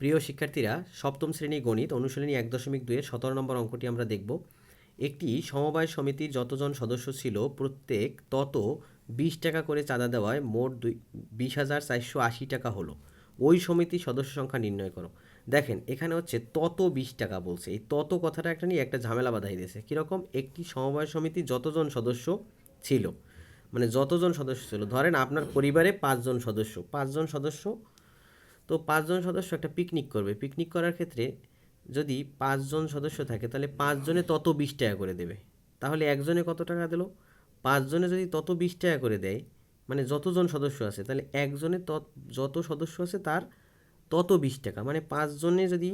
প্রিয় শিক্ষার্থীরা, সপ্তম শ্রেণি গণিত অনুশীলনী এক দশমিক দুইয়ের সতেরো নম্বর অঙ্কটি আমরা দেখব। একটি সমবায় সমিতির যতজন সদস্য ছিল, প্রত্যেক তত বিশ টাকা করে চাঁদা দেওয়ায় মোট দুই, বিশ হাজার চারশো আশি টাকা হলো। ওই সমিতির সদস্য সংখ্যা নির্ণয় করো। দেখেন, এখানে হচ্ছে তত বিশ টাকা বলছে। এই তত কথাটা একটা নিয়ে একটা ঝামেলা বাধাই দিয়েছে। কীরকম? একটি সমবায় সমিতি যতজন সদস্য ছিল মানে যতজন সদস্য ছিল, ধরেন আপনার পরিবারে পাঁচজন সদস্য পাঁচজন সদস্য তো পাঁচজন সদস্য একটা পিকনিক করবে। পিকনিক করার ক্ষেত্রে যদি পাঁচজন সদস্য থাকে, তাহলে পাঁচজনে তত বিশ টাকা করে দেবে। তাহলে একজনে কত টাকা দিল? পাঁচজনে যদি তত বিশ টাকা করে দেয় মানে যতজন সদস্য আছে, তাহলে একজনে তত, যত সদস্য আছে তার তত বিশ টাকা। মানে পাঁচজনে যদি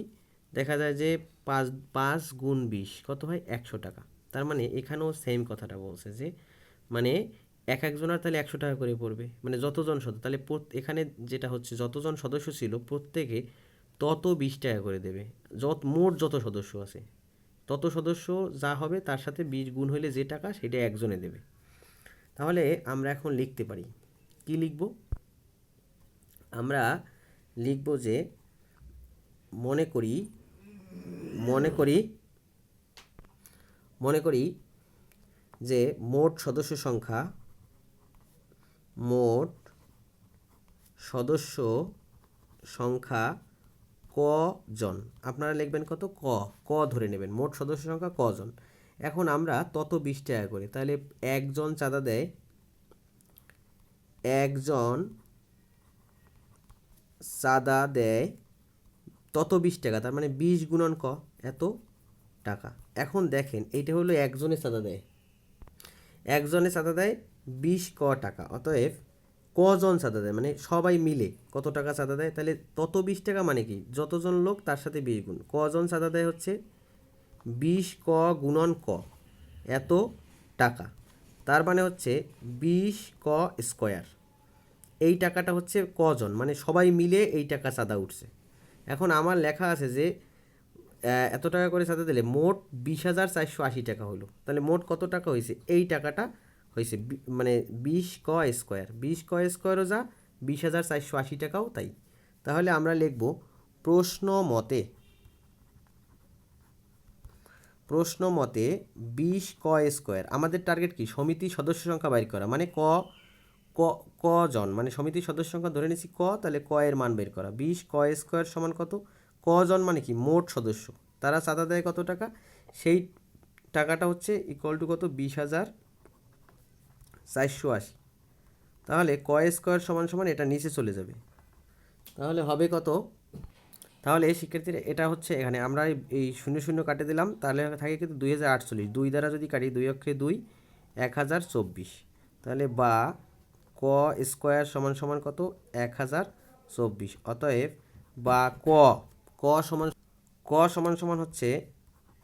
দেখা যায় যে পাঁচ পাঁচ গুণ বিশ, কত হয়? একশো টাকা। তার মানে এখানেও সেম কথাটা বলছে যে মানে এক একজনের তাহলে একশো টাকা করে পড়বে। মানে যতজন সদস্য, তাহলে এখানে যেটা হচ্ছে যতজন সদস্য ছিল প্রত্যেকে তত বিশ টাকা করে দেবে। যত, মোট যত সদস্য আছে। তত সদস্য যা হবে তার সাথে বিশ গুণ হলে যে টাকা সেটা একজনে দেবে। তাহলে আমরা এখন লিখতে পারি। কি লিখব? আমরা লিখব যে মনে করি মনে করি মনে করি যে মোট সদস্য সংখ্যা মোট সদস্য সংখ্যা কজন আপনারা লিখবেন কত? ক। ক ধরে নেবেন। মোট সদস্য সংখ্যা কজন এখন আমরা তত বিশ টাকা করে। তাহলে একজন চাঁদা দেয়। একজন চাঁদা দেয় তত বিশ টাকা। তার মানে বিশ গুণন ক। এত টাকা। এখন দেখেন, এইটা হলো একজনের চাঁদা দেয়। একজনে চাঁদা দেয় বিশ ক টাকা। অতএব কজন চাঁদা দেয়? মানে সবাই মিলে কত টাকা চাঁদা দেয়? তাহলে তত বিশ টাকা মানে কি? যতজন লোক তার সাথে বিশ গুণ। কজন চাঁদা দেয় হচ্ছে? বিশ ক গুণন ক। এত টাকা। তার মানে হচ্ছে বিশ ক স্কোয়ার। এই টাকাটা হচ্ছে কজন? মানে সবাই মিলে এই টাকা চাঁদা উঠছে। এখন আমার লেখা আছে যে এত টাকা করে চাঁদা দিলে মোট বিশ হাজার চারশো আশি টাকা হলো। তাহলে মোট কত টাকা হয়েছে? এই টাকাটা হয়েছে মানে বিশ ক স্কোয়ার। বিশ ক স্কোয়ারও যা, বিশ হাজার চারশো আশি টাকাও তাই। তাহলে আমরা লিখব প্রশ্ন মতে প্রশ্ন মতে বিশ ক স্কোয়ার। আমাদের টার্গেট কি? সমিতি সদস্য সংখ্যা বাইর করা। মানে ক ক কজন মানে সমিতির সদস্য সংখ্যা ধরে নিয়েছি ক, তাহলে ক এর মান বের করা। বিশ ক স্কোয়ার সমান কত? কজন মানে কি? মোট সদস্য। তারা চাঁদা দেয় কত টাকা? সেই টাকাটা হচ্ছে ইকুয়াল টু কত? বিশ হাজার চারশো আশি। তাহলে ক স্কোয়ার সমান সমান এটা নিচে চলে যাবে। তাহলে হবে কত? তাহলে শিক্ষার্থীরা, এটা হচ্ছে এখানে, আমরা এই- শূন্য শূন্য কাটে দিলাম, তাহলে থাকে কিন্তু দুই হাজার আটচল্লিশ। দুই দ্বারা যদি কাটি দুই অক্ষে দুই, এক হাজার চব্বিশ। তাহলে বা ক স্কোয়ার সমান সমান কত? এক হাজার চব্বিশ। অতএব বা ক ক সমান ক সমান সমান হচ্ছে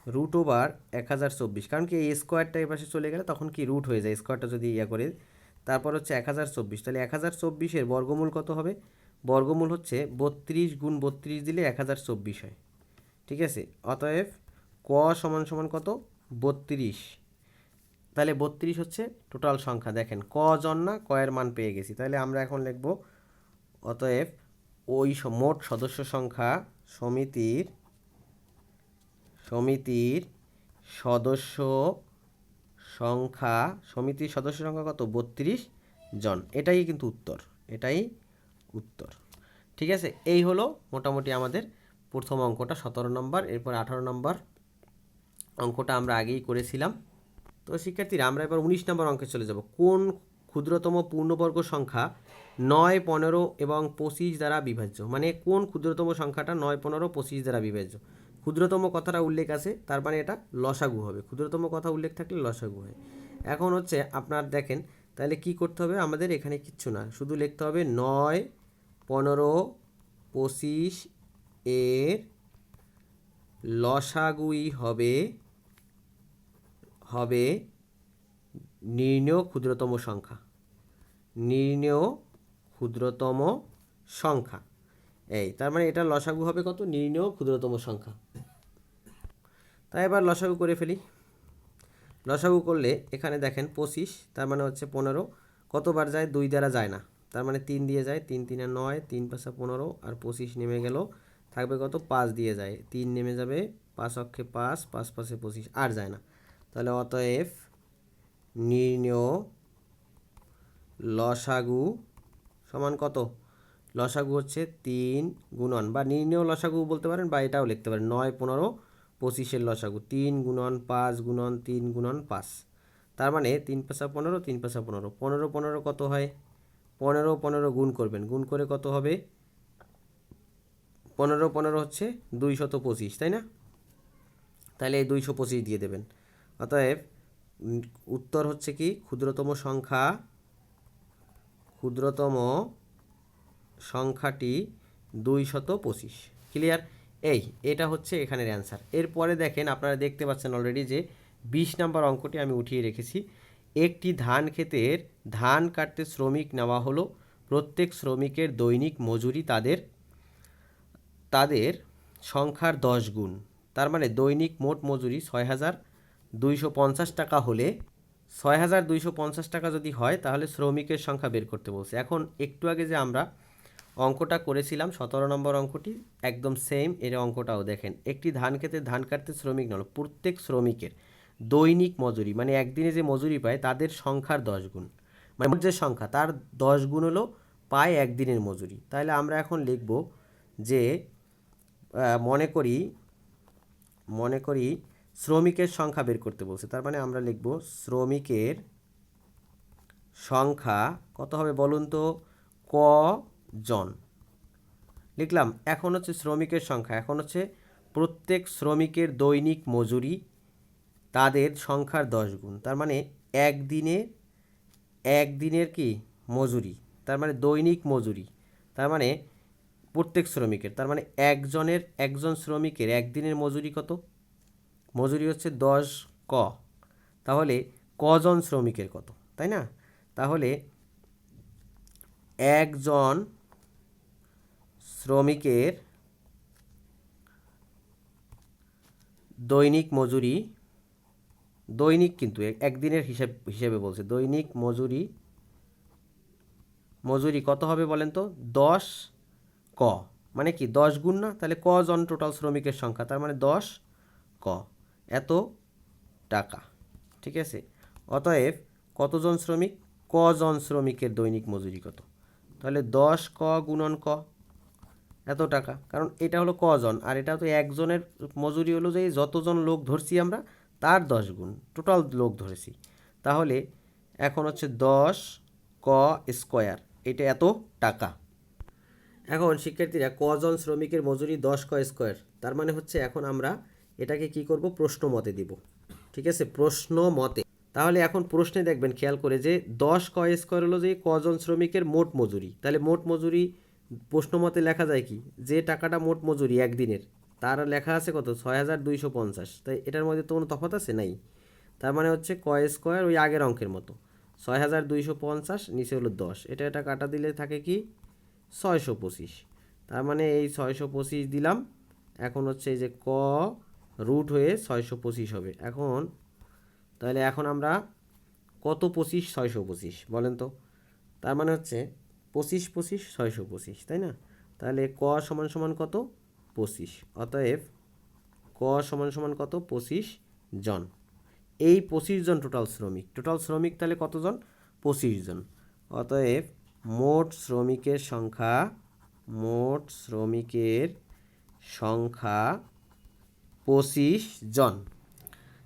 রুট ওভার এক হাজার চব্বিশ। কারণ কি এই স্কোয়ারটা এই পাশে চলে গেলে তখন কি রুট হয়ে যায়? স্কোয়ারটা যদি ইয়া করে তারপর হচ্ছে এক হাজার চব্বিশ। তাহলে এক হাজার চব্বিশের বর্গমূল কত হবে? বর্গমূল হচ্ছে বত্রিশ গুণ বত্রিশ দিলে এক হাজার চব্বিশ হয়। ঠিক আছে? অতএব ক সমান সমান কত? বত্রিশ। তাহলে বত্রিশ হচ্ছে টোটাল সংখ্যা। দেখেন, ক জন না কয়ের মান পেয়ে গেছি। তাহলে আমরা এখন লিখব, অতএব ওই মোট সদস্য সংখ্যা সমিতির সমিতির সদস্য সংখ্যা, সমিতির সদস্য সংখ্যা কত? বত্রিশ জন। এটাই কিন্তু উত্তর। এটাই উত্তর। ঠিক আছে? এই হলো মোটামুটি আমাদের প্রথম অঙ্কটা, সতেরো নম্বর। এরপর আঠারো নম্বর অঙ্কটা আমরা আগেই করেছিলাম। তো শিক্ষার্থীরা, আমরা এবার উনিশ নম্বর অঙ্কে চলে যাব। কোন ক্ষুদ্রতম পূর্ণবর্গ সংখ্যা নয়, পনেরো এবং পঁচিশ দ্বারা বিভাজ্য? মানে কোন ক্ষুদ্রতম সংখ্যাটা নয়, পনেরো, পঁচিশ দ্বারা বিভাজ্য? ক্ষুদ্রতম কথাটা উল্লেখ আছে, তার মানে এটা লসাগু হবে। ক্ষুদ্রতম কথা উল্লেখ থাকলে লসাগু হয়। এখন হচ্ছে আপনার দেখেন, তাহলে কি করতে হবে? আমাদের এখানে কিচ্ছু না। শুধু লিখতে হবে নয়, পনেরো, পঁচিশ এর লসাগুই হবে হবে নির্ণেয় ক্ষুদ্রতম সংখ্যা। নির্ণেয় ক্ষুদ্রতম সংখ্যা। এই, তার মানে এটা লসাগু হবে কত? নির্ণেয় ক্ষুদ্রতম সংখ্যা। তাই এবার লসাগু করে ফেলি। লসাগু করলে এখানে দেখেন পঁচিশ, তার মানে হচ্ছে পনেরো। কতবার যায়? দুই দ্বারা যায় না। তার মানে তিন দিয়ে যায়, তিন তিনে নয়, তিন পাঁচা পনেরো, আর পঁচিশ নেমে গেল। থাকবে কত? পাঁচ দিয়ে যায়। তিন নেমে যাবে, পাঁচ অক্ষে পাঁচ পাঁচ পাঁচে পঁচিশ, আর যায় না। তাহলে অতএব নির্ণয় লসাগু সমান কত? লসাগু হচ্ছে তিন গুণন বা নির্ণয় লসাগু বলতে পারেন বা এটাও লিখতে পারেন। নয়, পনেরো, পঁচিশের লসাগু। তিন গুণন পাঁচ গুণন তিন গুণন পাঁচ। তার মানে তিন পাঁচা পনেরো, তিন পাঁচা পনেরো। পনেরো পনেরো কত হয়? পনেরো পনেরো গুণ করবেন। গুণ করে কত হবে? পনেরো পনেরো হচ্ছে দুইশত পঁচিশ, তাই না? তাহলে এই দুইশো পঁচিশ দিয়ে দেবেন। অতএব উত্তর হচ্ছে কি? ক্ষুদ্রতম সংখ্যা, ক্ষুদ্রতম সংখ্যাটি দুইশত পঁচিশ। ক্লিয়ার এই, এটা হচ্ছে এখানের অ্যান্সার এরপরে দেখেন, আপনারা দেখতে পাচ্ছেন অলরেডি যে বিশ নাম্বার অঙ্কটি আমি উঠিয়ে রেখেছি। একটি ধান ক্ষেতের ধান কাটতে শ্রমিক নেওয়া হলো। প্রত্যেক শ্রমিকের দৈনিক মজুরি তাদের তাদের সংখ্যার দশ গুণ। তার মানে দৈনিক মোট মজুরি ছয় হাজার দুইশো পঞ্চাশ টাকা হলে ছয় হাজার দুইশো পঞ্চাশ টাকা যদি হয়, তাহলে শ্রমিকের সংখ্যা বের করতে বলছে। এখন একটু আগে যে আমরা অঙ্কটা করেছিলাম, সতেরো নম্বর অঙ্কটি একদম সেম এর অঙ্কটাও দেখেন। একটি ধান খেতে, ধান কাটতে শ্রমিক নল প্রত্যেক শ্রমিকের দৈনিক মজুরি মানে একদিনে যে মজুরি পায় তাদের সংখ্যার দশ গুণ। মানে যে সংখ্যা, তার দশ গুণ হলো পায় একদিনের মজুরি। তাহলে আমরা এখন লিখব যে মনে করি মনে করি শ্রমিকের সংখ্যা বের করতে বলছে। তার মানে আমরা লিখব শ্রমিকের সংখ্যা কত হবে বলুন তো? ক জন। লিখলাম, এখন হচ্ছে শ্রমিকের সংখ্যা। এখন হচ্ছে প্রত্যেক শ্রমিকের দৈনিক মজুরি তাদের সংখ্যার দশ গুণ। তার মানে একদিনে একদিনের কি? মজুরি। তার মানে দৈনিক মজুরি। তার মানে প্রত্যেক শ্রমিকের। তার মানে একজনের, একজন শ্রমিকের একদিনের মজুরি কত? মজুরি হচ্ছে দশ ক। তাহলে কজন শ্রমিকের কত? তাই না? তাহলে একজন শ্রমিকের দৈনিক মজুরি, দৈনিক কিন্তু এক- একদিনের হিসাব, হিসেবে বলছে, দৈনিক মজুরি মজুরি কত হবে বলেন তো? দশ ক। মানে কি? দশ গুণ না? তাহলে ক জন টোটাল শ্রমিকের সংখ্যা? তার মানে দশ ক। এত টাকা। ঠিক আছে? অতএব কতজন শ্রমিক? কজন শ্রমিকের দৈনিক মজুরি কত? তাহলে দশ ক গুণন ক। এত টাকা। কারণ এটা হলো কজন? আর এটা তো একজনের মজুরি হলো যে যতজন লোক ধরছি আমরা, তার দশ গুণ, টোটাল লোক ধরেছি। তাহলে এখন হচ্ছে দশ ক স্কোয়ার, এটা এত টাকা। এখন শিক্ষার্থীরা কজন শ্রমিকের মজুরি দশ ক স্কোয়ার? তার মানে হচ্ছে এখন আমরা এটাকে কি করব? প্রশ্ন মতে দিব। ঠিক আছে? প্রশ্ন মতে। তাহলে এখন প্রশ্নে দেখবেন, খেয়াল করে যে দশ ক স্কোয়ার হলো যে কজন শ্রমিকের মোট মজুরি। তাহলে মোট মজুরি প্রশ্ন মতে লেখা যায় কি, যে টাকাটা মোট মজুরি একদিনের, তার লেখা আছে কত? ছয় হাজার দুইশো পঞ্চাশ। তাই এটার মধ্যে তো কোনো তফাৎ আছে? নাই। তার মানে হচ্ছে ক স্কোয়ার ওই আগের অঙ্কের মতো। ছয় হাজার দুইশো পঞ্চাশ, নিচে হলো দশ। এটা এটা কাটা দিলে থাকে কি? ছয়শো পঁচিশ। তার মানে এই ছয়শো পঁচিশ দিলাম। এখন হচ্ছে এই যে ক রুট হয়ে ছয়শো পঁচিশ হবে। এখন তাহলে এখন আমরা কত পঁচিশ? ছয়শো পঁচিশ। বলেন তো। তার মানে হচ্ছে পঁচিশ পঁচিশ ছয়শো পঁচিশ, তাই না? তাহলে ক সমান সমান কত? পঁচিশ। অতএব ক সমান সমান কত? পঁচিশ জন। এই পঁচিশ জন টোটাল শ্রমিক। টোটাল শ্রমিক তাহলে কতজন পঁচিশ জন। অতএব মোট শ্রমিকের সংখ্যা, মোট শ্রমিকের সংখ্যা পঁচিশ জন।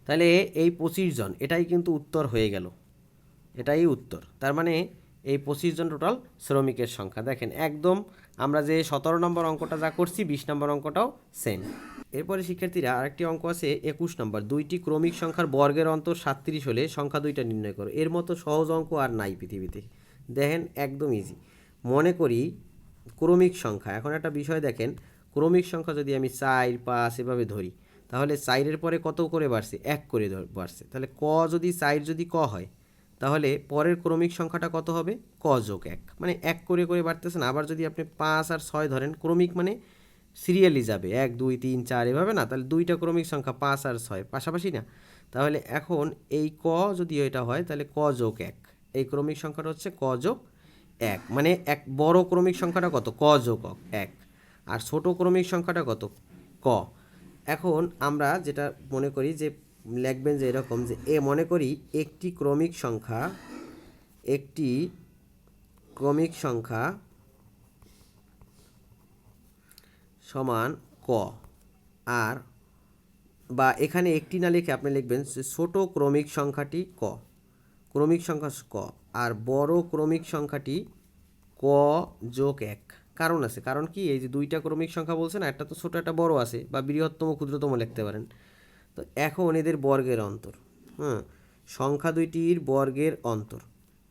তাহলে এই পঁচিশ জন, এটাই কিন্তু উত্তর হয়ে গেল। এটাই উত্তর। তার মানে এই পঁচিশ জন টোটাল শ্রমিকের সংখ্যা। দেখেন, একদম আমরা যে সতেরো নম্বর অঙ্কটা যা করছি, বিশ নম্বর অঙ্কটাও সেম এরপরে শিক্ষার্থীরা আরেকটি অঙ্ক আছে, একুশ নম্বর। দুইটি ক্রমিক সংখ্যার বর্গের অন্তর সাতত্রিশ হলে সংখ্যা দুইটা নির্ণয় করো। এর মতো সহজ অঙ্ক আর নাই পৃথিবীতে। দেখেন, একদম ইজি মনে করি ক্রমিক সংখ্যা। এখন একটা বিষয় দেখেন, ক্রমিক সংখ্যা যদি আমি চার, পাঁচ এভাবে ধরি, তাহলে চাইরের পরে কত করে বাড়ছে? এক করে বাড়ছে। তাহলে ক যদি চাইর যদি ক হয় তাহলে পরের ক্রমিক সংখ্যাটা কত হবে? ক যোগ এক। মানে এক করে করে বাড়তেছে না। আবার যদি আপনি পাঁচ আর ছয় ধরেন, ক্রমিক মানে সিরিয়ালি যাবে। এক, দুই, তিন, চার এভাবে না? তাহলে দুইটা ক্রমিক সংখ্যা, পাঁচ আর ছয়। পাশাপাশি না? তাহলে এখন এই ক যদি এটা হয়, তাহলে ক যোগ এক। এই ক্রমিক সংখ্যাটা হচ্ছে ক যোগ এক। মানে এক বড় ক্রমিক সংখ্যাটা কত? ক যোগ এক। আর ছোট ক্রমিক সংখ্যাটা কত? ক। এখন আমরা যেটা মনে করি যে লিখবেন যে এরকম যে এ মনে করি একটি ক্রমিক সংখ্যা, একটি ক্রমিক সংখ্যা সমান ক। আর বা এখানে একটি না লিখে আপনি লিখবেন ছোট ক্রমিক সংখ্যাটি ক। ক্রমিক সংখ্যা ক। আর বড় ক্রমিক সংখ্যাটি ক যোগ এক। কারণ আছে। কারণ কি? এই যে দুইটা ক্রমিক সংখ্যা বলছেন একটা তো ছোট, একটা বড় আছে বা বৃহত্তম, ক্ষুদ্রতম লিখতে পারেন। তো এখন এদের বর্গের অন্তর হ্যাঁ সংখ্যা দুইটির বর্গের অন্তর।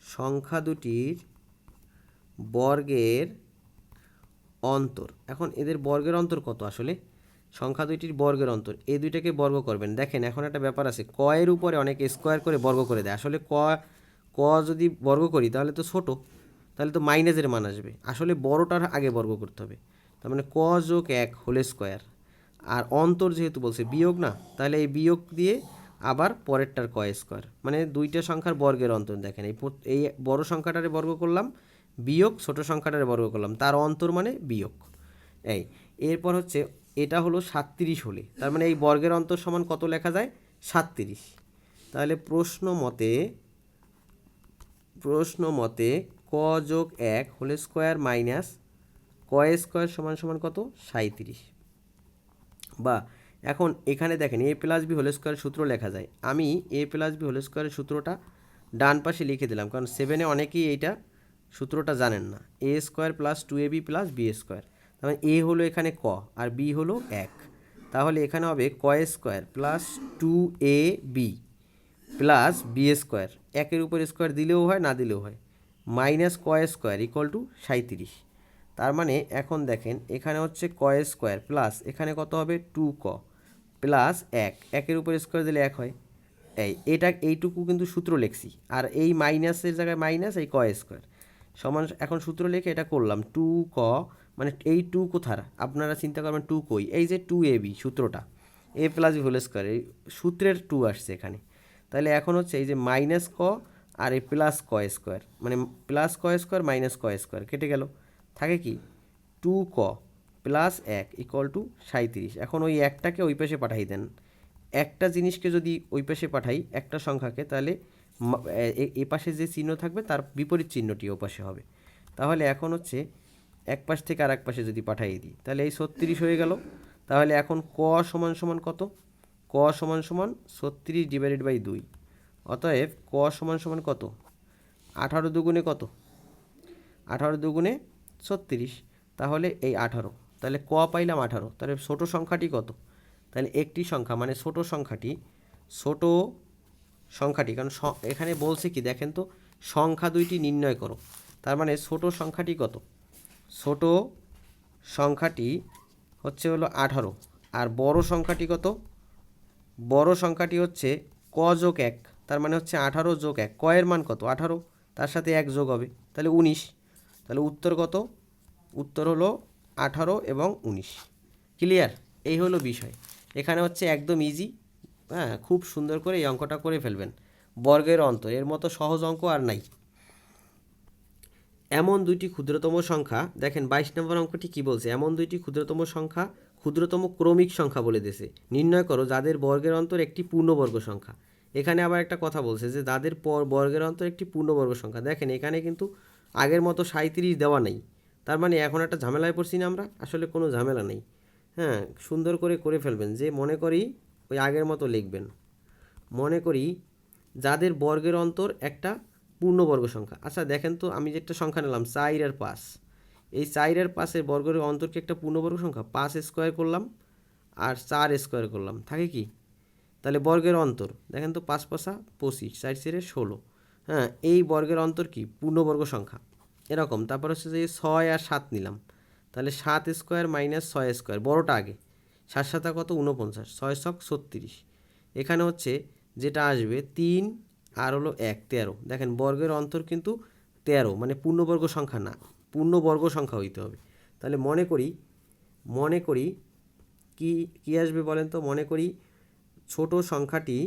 সংখ্যা দুটির বর্গের অন্তর। এখন এদের বর্গের অন্তর কত আসলে? সংখ্যা দুইটির বর্গের অন্তর। এই দুইটাকে বর্গ করবেন। দেখেন, এখন একটা ব্যাপার আছে। ক এর উপরে অনেকে স্কোয়ার করে বর্গ করে দেয়। আসলে ক ক যদি বর্গ করি, তাহলে তো ছোট। তাহলে তো মাইনাসের মান আসবে। আসলে বড়টার আগে বর্গ করতে হবে। তার মানে ক যোগ এক হোল স্কোয়ার। আর অন্তর যেহেতু বলছে বিয়োগ না, তাহলে এই বিয়োগ দিয়ে আবার পরেরটার ক স্কোয়ার মানে দুইটা সংখ্যার বর্গের অন্তর দেখেন, এই এই বড় সংখ্যাটারে বর্গ করলাম, বিয়োগ ছোট সংখ্যাটারে বর্গ করলাম, তার অন্তর মানে বিয়োগ। এই, এরপর হচ্ছে এটা হলো সাতত্রিশ হলে, তার মানে এই বর্গের অন্তর সমান কত লেখা যায়? সাতত্রিশ। তাহলে প্রশ্ন মতে প্রশ্ন মতে ক যোগ এক হোল স্কোয়ার মাইনাস ক স্কোয়ার সমান সমান কত? সাঁত্রিশ বা এখন এখানে দেখেন এ প্লাস বি হোল স্কোয়ারের সূত্র লেখা যায়। আমি এ প্লাস বি হোল স্কোয়ারের সূত্রটা ডান পাশে লিখে দিলাম, কারণ সেভেনে অনেকেই এইটা সূত্রটা জানেন না। A square plus two A B plus B square তার মানে এ হলো এখানে ক, আর বি হলো এক। তাহলে এখানে হবে ক square plus two A B plus B square একের উপর স্কোয়ার দিলেও হয়, না দিলেও হয়। মাইনাস ক স্কোয়ার ইকুয়াল টু সাঁত্রিশ তার মানে এখন দেখেন, এখানে হচ্ছে ক স্কোয়ার প্লাস এখানে কত হবে? টু ক প্লাস এক। একের উপর স্কোয়ার দিলে এক হয়। এই, এটা, এইটুকু কিন্তু সূত্র লিখছি। আর এই মাইনাসের জায়গায় মাইনাস, এই ক স্কোয়ার। সমান, এখন সূত্র লিখে এটা করলাম। টু ক মানে এই টু কোথার? আপনারা চিন্তা করবেন টু কই? এই যে টু এ বি সূত্রটা। A plus B whole square, এই সূত্রের টু আসছে এখানে। তাহলে এখন হচ্ছে এই যে মাইনাস ক আর এই প্লাস ক স্কোয়ার মানে প্লাস ক স্কোয়ার মাইনাস ক স্কোয়ার কেটে গেল। থাকে কি? টু ক প্লাস এক ইকুয়াল টু সাঁত্রিশ এখন ওই একটাকে ওই পাশে পাঠাই দেন। একটা জিনিসকে যদি ওই পাশে পাঠাই, একটা সংখ্যাকে, তাহলে এ- পাশে যে চিহ্ন থাকবে, তার বিপরীত চিহ্নটি ও পাশে হবে। তাহলে এখন হচ্ছে এক পাশ থেকে আর এক পাশে যদি পাঠিয়ে দিই, তাহলে এই ছত্রিশ হয়ে গেল। তাহলে এখন ক সমান সমান কত? ক সমান সমান ছত্রিশ ডিভাইডেড বাই দুই। অতএব ক সমান সমান কত? আঠারো দুগুণে কত? আঠারো দুগুণে ছত্রিশ, তাহলে এই আঠারো। তাহলে ক পাইলাম আঠারো, তাহলে ছোট সংখ্যাটি কত? তাহলে একটি সংখ্যা মানে ছোট সংখ্যাটি ছোট সংখ্যাটি, কারণ এখানে বলছে কি, দেখেন তো, সংখ্যা দুইটি নির্ণয় করো, তার মানে ছোট সংখ্যাটি কত? ছোট সংখ্যাটি হচ্ছে হলো আঠারো, আর বড় সংখ্যাটি কত? বড় সংখ্যাটি হচ্ছে ক যোগ এক, তার মানে হচ্ছে আঠারো যোগ এক কয়ের মান কত? আঠারো, তার সাথে এক যোগ হবে, তাহলে উনিশ। তাহলে উত্তর কত? উত্তর হলো আঠারো এবং উনিশ। ক্লিয়ার এই হলো বিষয়। এখানে হচ্ছে একদম ইজি হ্যাঁ খুব সুন্দর করে এই অঙ্কটা করে ফেলবেন। বর্গের অন্তর, এর মতো সহজ অঙ্ক আর নাই। এমন দুইটি ক্ষুদ্রতম সংখ্যা, দেখেন বাইশ নম্বর অঙ্কটি কি বলছে? এমন দুইটি ক্ষুদ্রতম সংখ্যা, ক্ষুদ্রতম ক্রমিক সংখ্যা বলে দিয়েছে। নির্ণয় করো, যাদের বর্গের অন্তর একটি পূর্ণবর্গ সংখ্যা। এখানে আবার একটা কথা বলছে যে, যাদের পর বর্গের অন্তর একটি পূর্ণবর্গ সংখ্যা। দেখেন এখানে কিন্তু আগের মতো সাঁত্রিশ দেওয়া নেই। তার মানে এখন একটা ঝামেলায় পড়ছি না আমরা, আসলে কোনো ঝামেলা নেই। হ্যাঁ সুন্দর করে করে ফেলবেন, যে মনে করি ওই আগের মতো লিখবেন। মনে করি যাদের বর্গের অন্তর একটা পূর্ণবর্গ সংখ্যা। আচ্ছা দেখেন তো আমি যে একটা সংখ্যা নিলাম, চার আর পাঁচ। এই চার আর পাঁচের বর্গের অন্তর কি একটা পূর্ণবর্গ সংখ্যা, পাঁচ স্কোয়ার করলাম আর চার স্কোয়ার করলাম, থাকে কি? তাহলে বর্গের অন্তর, দেখেন তো পাঁচ পাঁচা পঁচিশ, চার চেরে ষোলো। হ্যাঁ এই বর্গের অন্তর কি? পূর্ণবর্গ সংখ্যা। এরকম। তারপর হচ্ছে যে ছয় আর সাত নিলাম। তাহলে সাত স্কোয়ার মাইনাস ছয় স্কোয়ার, বড়টা আগে। সাত সাতা কত? উনপঞ্চাশ ছয় ছক ছত্রিশ। এখানে হচ্ছে যেটা আসবে, তিন আর হলো এক, তেরো। দেখেন, বর্গের অন্তর কিন্তু তেরো মানে পূর্ণবর্গ সংখ্যা না। পূর্ণবর্গ সংখ্যা হইতে হবে। তাহলে মনে করি মনে করি কি কি আসবে বলেন তো? মনে করি ছোট সংখ্যাটি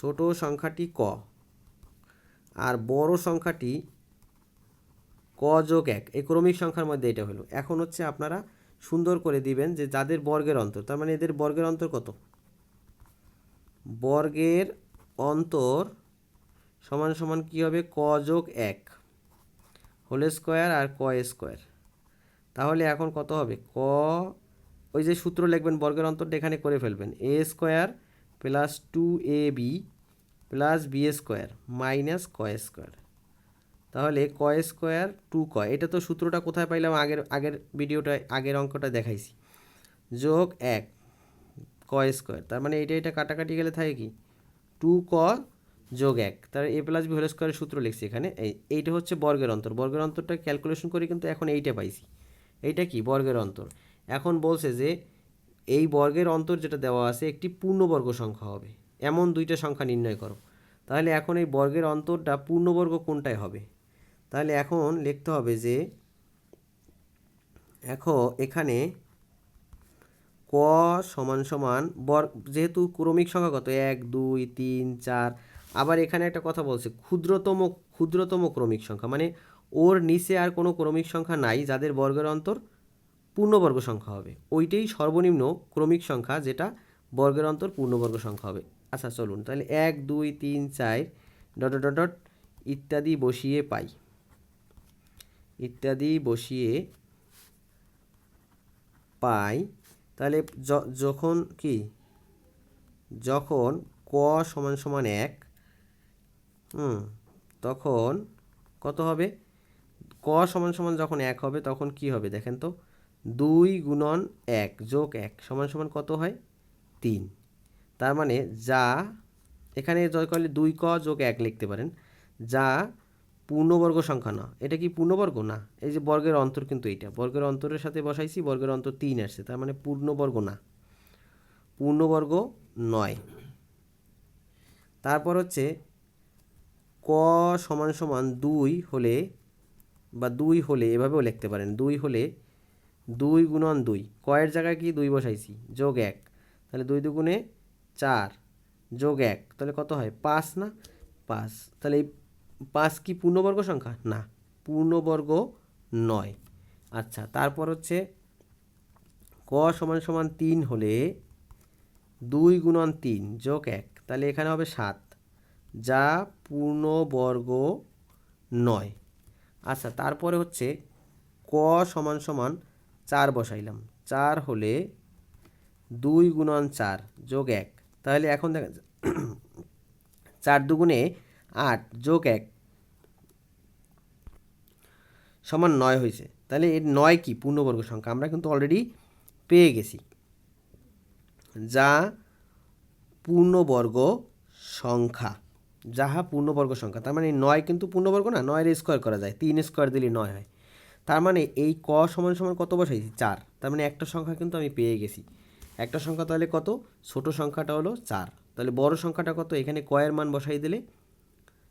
ছোট সংখ্যাটি ক আর বড় সংখ্যাটি ক যোগ এক। এই ক্রমিক সংখ্যার মধ্যে এটা হলো। এখন হচ্ছে আপনারা সুন্দর করে দিবেন যে যাদের বর্গের অন্তর, তার মানে এদের বর্গের অন্তর কত? বর্গের অন্তর সমান সমান কী হবে? ক যোগ এক হোল স্কোয়ার আর ক স্কোয়ার। তাহলে এখন কত হবে? ক, ওই যে সূত্র লিখবেন বর্গের অন্তরটা এখানে করে ফেলবেন। A square plus two A B plus B square minus ক স্কোয়ার তাহলে ক স্কোয়ার টু ক এটা তো সূত্রটা কোথায় পাইলাম? আগের আগের ভিডিওটা আগের অঙ্কটা দেখাইছি। যোগ এক ক স্কোয়ার তার মানে এটা এটা কাটাকাটি গেলে থাকে কি? টু ক যোগ এক, তার এ প্লাস বি হোল স্কোয়ারের সূত্র লিখছি এখানে। এই, এইটা হচ্ছে বর্গের অন্তর। বর্গের অন্তরটা ক্যালকুলেশন করে কিন্তু এখন এইটা পাইছি। এইটা কি? বর্গের অন্তর। এখন বলছে যে এই বর্গের অন্তর যেটা দেওয়া আছে, একটি পূর্ণবর্গ সংখ্যা হবে। এমন দুইটা সংখ্যা নির্ণয় করো। তাহলে এখন এই বর্গের অন্তরটা পূর্ণবর্গ কোনটায় হবে? তাহলে এখন লিখতে হবে যে এখন এখানে ক সমান সমান বর যেহেতু ক্রমিক সংখ্যা কত? এক, দুই, তিন, চার। আবার এখানে একটা কথা বলছে, ক্ষুদ্রতম ক্ষুদ্রতম ক্রমিক সংখ্যা। মানে ওর নিচে আর কোনো ক্রমিক সংখ্যা নাই, যাদের বর্গের অন্তর পূর্ণবর্গ সংখ্যা হবে। ওইটাই সর্বনিম্ন ক্রমিক সংখ্যা যেটা বর্গের অন্তর পূর্ণবর্গ সংখ্যা হবে। আচ্ছা চলুন। তাহলে এক, দুই, তিন, চার, ডট ডট ডট, ইত্যাদি বসিয়ে পাই। ইত্যাদি বসিয়ে পাই। তাহলে যখন কি? যখন ক সমান সমান এক তখন কত হবে? ক সমান সমান যখন এক হবে, তখন কি হবে? দেখেন তো, দুই গুণন এক যোগ এক সমান সমান কত হয়? তিন। তার মানে যা, এখানে জয় করলে দুই ক যোগ এক লিখতে পারেন। যা পূর্ণবর্গ সংখ্যা না। এটা কি পূর্ণবর্গ? না। এই যে বর্গের অন্তর কিন্তু এইটা। বর্গের অন্তরের সাথে বসাইছি, বর্গের অন্তর তিন আসছে। তার মানে পূর্ণবর্গ না। পূর্ণবর্গ নয়। তারপর হচ্ছে ক সমান সমান দুই হলে বা দুই হলে এভাবেও লিখতে পারেন। দুই হলে দুই গুণন দুই। কয়ের জায়গায় কি দুই বসাইছি? যোগ এক। তাহলে দুই দুগুণে চার যোগ এক, তাহলে কত হয়? পাঁচ না? পাঁচ। তাহলে এই পাঁচ কি পূর্ণবর্গ সংখ্যা? না, পূর্ণবর্গ নয়। আচ্ছা তারপর হচ্ছে ক সমান সমান তিন হলে দুই গুণন তিন যোগ এক, তাহলে এখানে হবে সাত। যা পূর্ণবর্গ নয়। আচ্ছা তারপরে হচ্ছে ক সমান সমান চার বসাইলাম। চার হলে দুই গুণন চার যোগ এক তাহলে এখন দেখা চার দুগুণে আট যোগ এক সমান নয় হয়েছে। তাহলে এর নয় কি? পূর্ণবর্গ সংখ্যা। আমরা কিন্তু অলরেডি পেয়ে গেছি। যা পূর্ণবর্গ সংখ্যা। যাহা পূর্ণবর্গ সংখ্যা। তার মানে নয় কিন্তু পূর্ণবর্গ না, নয়ের স্কোয়ার করা যায়। তিন স্কোয়ার দিলে নয় হয়। তার মানে এই ক সমান সমান কত বসাইছি? চার। তার মানে একটা সংখ্যা কিন্তু আমি পেয়ে গেছি। একটা সংখ্যা তাহলে কত? ছোট সংখ্যাটা হলো চার। তাহলে বড় সংখ্যাটা কত? এখানে কয়ের মান বসাই দিলে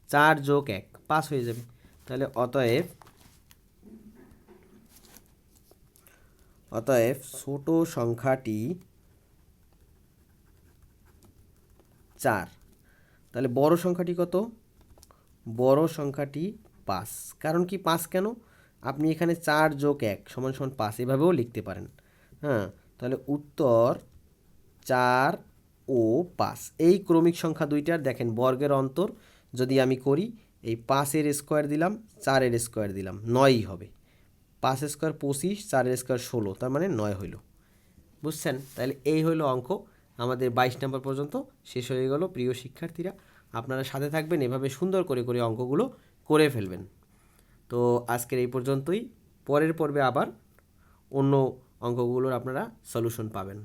চার যোগ এক, পাঁচ হয়ে যাবে। তাহলে অতএব অতএব ছোট সংখ্যাটি চার। তাহলে বড় সংখ্যাটি কত? বড় সংখ্যাটি পাঁচ। কারণ কি পাঁচ কেন? আপনি এখানে চার যোগ এক সমান সমান পাঁচ, এভাবেও লিখতে পারেন। হ্যাঁ? তাহলে উত্তর চার ও পাঁচ। এই ক্রমিক সংখ্যা দুইটার, দেখেন বর্গের অন্তর, যদি আমি করি, এই পাঁচের স্কোয়ার দিলাম, চারের স্কোয়ার দিলাম, নয়ই হবে। পাঁচ স্কোয়ার পঁচিশ, চারের স্কোয়ার ষোলো, তার মানে নয় হইল। বুঝছেন? তাহলে এই হলো অঙ্ক। আমাদের বাইশ নম্বর পর্যন্ত শেষ হয়ে গেল। প্রিয় শিক্ষার্থীরা, আপনারা সাথে থাকবেন, এভাবে সুন্দর করে করে অঙ্কগুলো করে ফেলবেন। তো আজকের এই পর্যন্তই। পরের পর্বে আবার অন্য অঙ্কগুলোর আপনারা সলিউশন পাবেন।